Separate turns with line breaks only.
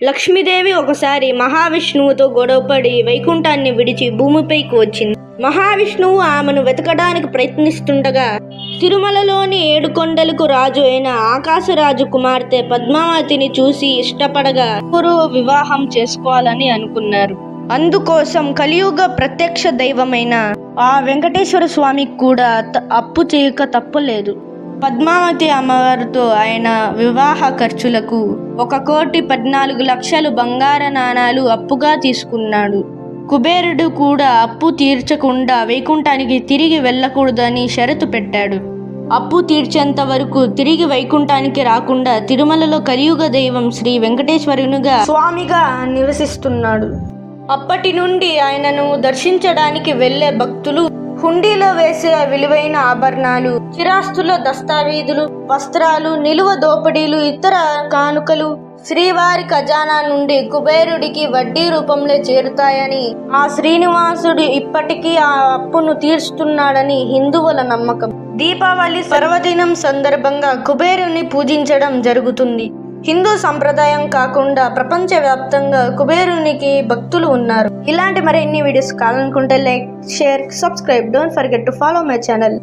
లక్ష్మీదేవి ఒకసారి మహావిష్ణువుతో గొడవపడి వైకుంఠాన్ని విడిచి భూమిపైకి వచ్చింది. మహావిష్ణువు ఆమెను వెతకడానికి ప్రయత్నిస్తుండగా తిరుమలలోని ఏడుకొండలకు రాజు అయిన ఆకాశరాజు కుమార్తె పద్మావతిని చూసి ఇష్టపడగా పూర్వ వివాహం చేసుకోవాలని అనుకున్నారు. అందుకోసం కలియుగ ప్రత్యక్ష దైవమైన ఆ వెంకటేశ్వర స్వామికి కూడా అప్పు చేయక తప్పలేదు. పద్మావతి అమ్మవారితో ఆయన వివాహ ఖర్చులకు ఒక కోటి పద్నాలుగు లక్షలు బంగార నాణాలు అప్పుగా తీసుకున్నాడు. కుబేరుడు కూడా అప్పు తీర్చకుండా వైకుంఠానికి తిరిగి వెళ్ళకూడదని షరతు పెట్టాడు. అప్పు తీర్చేంత వరకు తిరిగి వైకుంఠానికి రాకుండా తిరుమలలో కలియుగ దైవం శ్రీ వెంకటేశ్వరునిగా స్వామిగా నివసిస్తున్నాడు. అప్పటి నుండి ఆయనను దర్శించడానికి వెళ్ళే భక్తులు హుండీలో వేసే విలువైన ఆభరణాలు చిరాస్తుల దస్తావేజులు వస్త్రాలు నిలువ దోపిడీలు ఇతర కానుకలు శ్రీవారి ఖజానా నుండి కుబేరుడికి వడ్డీ రూపంలో చేరుతాయని ఆ శ్రీనివాసుడు ఇప్పటికీ ఆ అప్పును తీర్చుతున్నాడని హిందువుల నమ్మకం. దీపావళి సర్వదినం సందర్భంగా కుబేరుని పూజించడం జరుగుతుంది. హిందూ సంప్రదాయం కాకుండా ప్రపంచవ్యాప్తంగా కుబేరునికి భక్తులు ఉన్నారు. ఇలాంటి మరిన్ని వీడియోస్ కావాలనుకుంటే like share subscribe don't forget to follow my channel